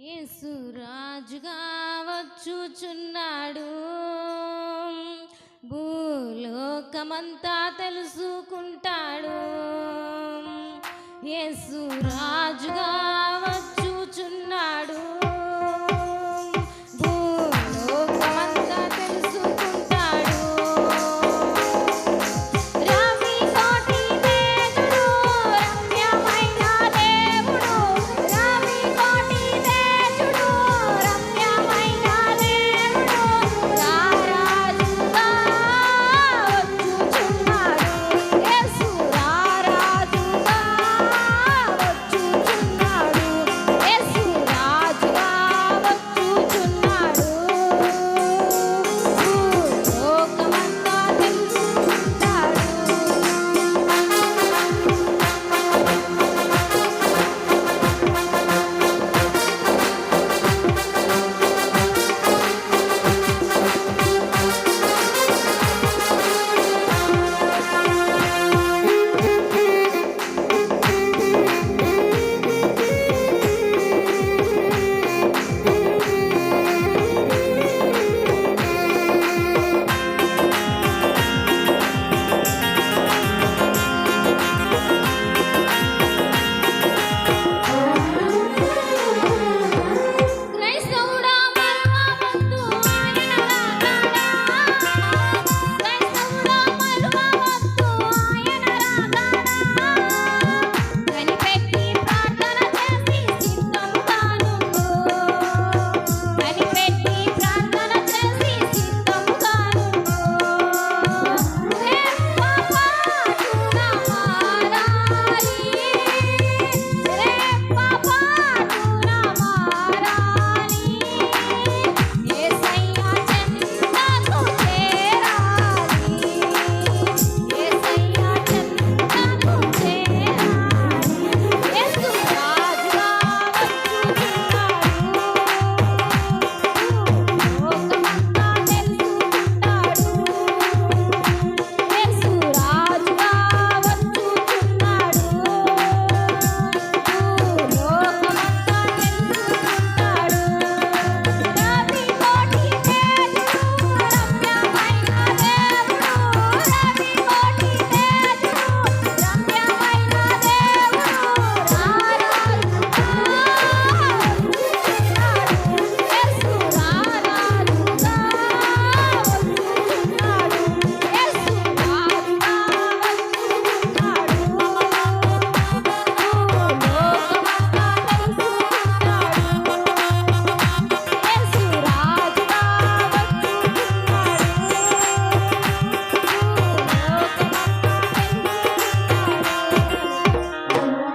యేసు రాజుగా వచ్చుచున్నాడు. భూలోకమంతా తెలుసుకుంటాడు. యేసు రాజుగా